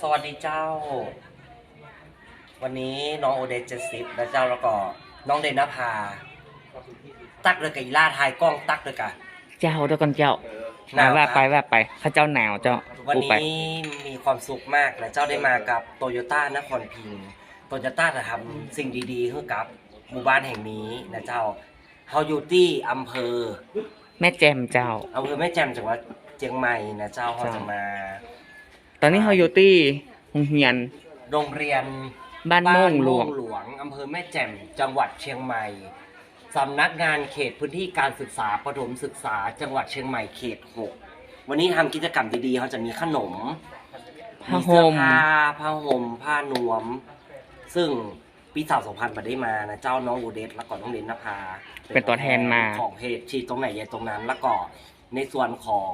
สวัสดีเจ้า วันนี้น้องโอเดนเจดสิบนะเจ้าแล้วก็น้องเดนนภาตักเลยกับอีล่าทายกล้องตักเลยกะเจ้าเดี๋ยวก่อนเจ้าหนาวว่าครับไปว่าไปข้าเจ้าหนาวเจ้าวันกูไปนี้มีความสุขมากนะเจ้าได้มากับโตโยต้านครพิงค์โตโยต้าจะทำสิ่งดีๆให้กับหมู่บ้านแห่งนี้นะเจ้าเฮาอยู่ที่อำเภอ แม่แจมเจ้าอำเภอแม่แจ่มจังหวัดเชียงใหม่นะเจ้าเขาจะมาต อนนี้เขาอยู่ที่โรงเรียน โรงเรียนบ้านโม่งหลวง บ้านโม่หลวงอำเภอแม่แจ่มจังหวัดเชียงใหม่สำนักงานเขตพื้นที่การศึกษาประถมศึกษา จังหวัดเชียงใหม่เขตหกวันนี้ทำกิจกรรมดีๆเขาจะมีขนมผ้าเสื้อห่มผ้าผ้าห่มผ้านวม ซึ่งปีสาวสองพันมาได้มานะเจ้าน้องอูเดสแล้วก็น้องเดนนภาเป็นตัวแทนมา ของเพจที่ตรงไหนยายตรงนั้นแล้วก็ในส่วนของ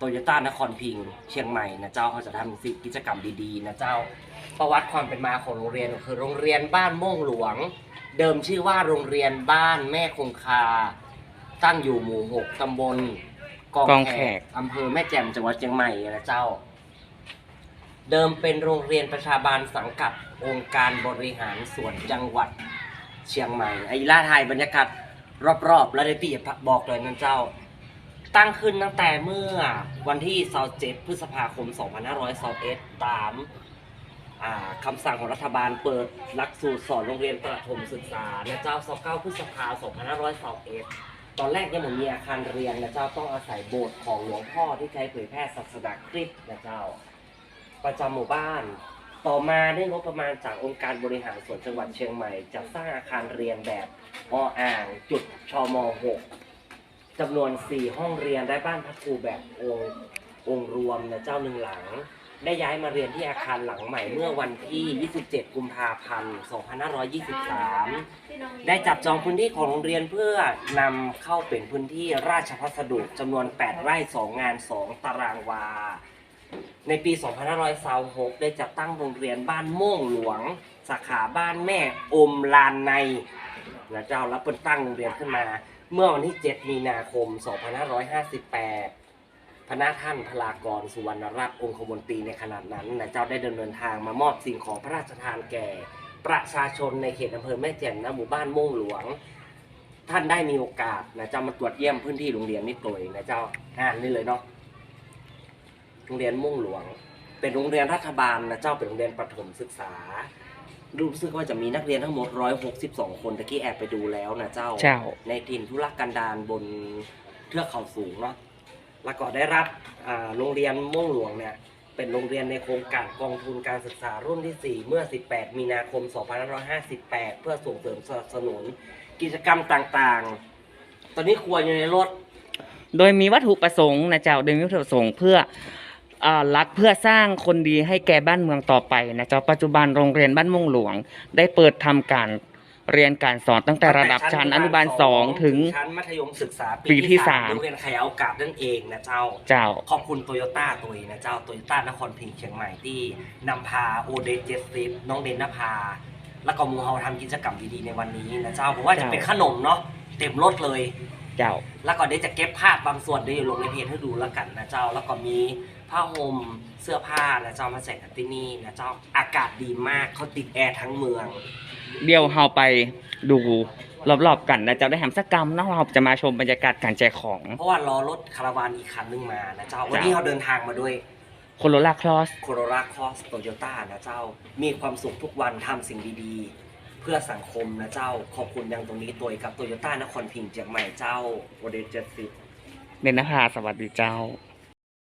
โตโยต้านครพิงค์เชียงใหม่นะเจ้าเขาจะทำสิ่งกิจกรรมดีๆนะเจ้า ประวัติความเป็นมาของโรงเรียนคือโรงเรียนบ้านโม่งหลวง เดิมชื่อว่าโรงเรียนบ้านแม่คงคา ตั้งอยู่หมู่หกตำบลกองกองแขแขก กอำเภอแม่แจ่มจังหวัดเชียงใหม่นะเจ้า เดิมเป็นโรงเรียนประชาบาลสังกัดองค์การบริหารส่วนจังหวัดเชียงใหม่ไอ้ล่าไทยบรรยากาศรอบๆ แล้วได้พี่บอกเลยนั่นเจ้า ตั้งขึ้นตั้งแต่เมื่อวันที่27พฤษภาคม 2521ตามาคำสั่งของรัฐบาลเปิดหลักสูตรสอนโรงเรียนประถมศึกษานะเจ้า29พฤษภาคม 2521ตอนแรกยังไม่มีอาคารเรียนนะเจ้าต้องอาศัยโบสถ์ของหลวงพ่อที่ใช้เผยแพร่ศาสนาคริสต์นะเจ้า ประจำหมู่บ้านต่อมาได้งบประมาณจากองค์การบริหารส่วนจังหวัดเชียงใหม่จะสร้างอาคารเรียนแบบออ่างจุดชม .6 จำนวน 4 ห้องเรียนได้บ้านพักครูแบบองค์องค์รวมนะเจ้าหนึ่งหลัง ได้ย้ายมาเรียนที่อาคารหลังใหม่เมื่อวันที่ 27 กุมภาพันธ์ 2523 ได้จับจองพื้นที่ของโรงเรียนเพื่อนำเข้าเป็นพื้นที่ราชพัสดุจำนวน 8 ไร่ 2 งาน 2 ตารางวา ในปี 2526ได้จัดตั้งโรงเรียนบ้านม่งหลวง สาขาบ้านแม่อมลานใน นะเจ้าแล้วเปิดตั้งโรงเรียนขึ้นมา เมื่อวันที่ 7 มีนาคม 2558 พระนาท่านพลากรสุวรรณรัตน์องคมนตรีในขณะนั้นนะเจ้าได้ดำเนินทางมามอบสิ่งของพระราชทานแก่ ประชาชนในเขตอำเภอแม่แจ่มนะหมู่บ้านม่งหลวง ท่านได้มีโอกาสนะเจ้ามาตรวจเยี่ยมพื้นที่โรงเรียนนี่โดยนะเจ้าอ่านนี่เลยเนาะโรงเรียนม่วงหลวง เป็นโรงเรียนรัฐบาลนะเจ้าเป็นโรงเรียนประถมศึกษา รู้สึกว่าจะมีนักเรียนทั้งหมด 162 คนตะกี้แอบไปดูแล้วนะเจ้า เจ้า ในถิ่นทุรกันดารบนเทือกเขาสูงเนาะ แล้วก็ได้รับอ่าโรงเรียนม่วงหลวงเนี่ย เป็นโรงเรียนในโครงการกองทุนการศึกษารุ่นที่ 4 เมื่อ 18 มีนาคม 2558 เพื่อส่งเสริมสนับสนุนกิจกรรมต่างๆ ตอนนี้ครัวอยู่ในรถ โดยมีวัตถุประสงค์นะเจ้า โดยมีวัตถุประสงค์เพื่อ อ่ารักเพื่อสร้างคนดีให้แก่บ้านเมืองต่อไปนะเจ้าปัจจุบันโรงเรียนบ้านม่วงหลวง ได้เปิดทำการเรียนการสอนตั้งแต่ระดับชั้นอนุบาลสองถึง ชั้นมัธยมศึกษาปีที่สามโรงเรียนขยายโอกาสนั่นเองนะเจ้า เจ้า ขอบคุณโตโยต้าตัวนะเจ้าโตโยต้านครพิงค์เชียงใหม่ที่นำพาโอเดนเจสซิฟน้องเดนนภา แล้วก็หมูเฮาทำกิจกรรมดีๆในวันนี้นะเจ้าผมว่าจะเป็นขนมเนาะเต็มรถเลย เจ้า แล้วก็เดี๋ยวจะเก็บภาพบางส่วนเดี๋ยวลงในเพจให้ดูแล้วกันนะเจ้า แล้วก็มีผ้าห่มเสื้อผ้านะเจ้ามาใส่กันที่นี่นะเจ้า อากาศดีมากเขาติดแอร์ทั้งเมือง เดี๋ยวเราไปดูรอบๆกันนะเจ้าได้แหมสักกรรมเนาะเราจะมาชมบรรยากาศการแจกของ เพราะว่ารอรถคาราวานอีกคันนึงมานะเจ้า วันนี้เราเดินทางมาด้วยโคโรล่าคลอสโคโรราคอสโตโยต้านะเจ้า มีความสุขทุกวันทำสิ่งดีๆ เพื่อสังคมนะเจ้าขอบคุณยังตรงนี้ตัวกับโตโยต้านครพิงค์เชียงใหม่เจ้าโอเดเจสิเดนนภาสวัสดีเจ้า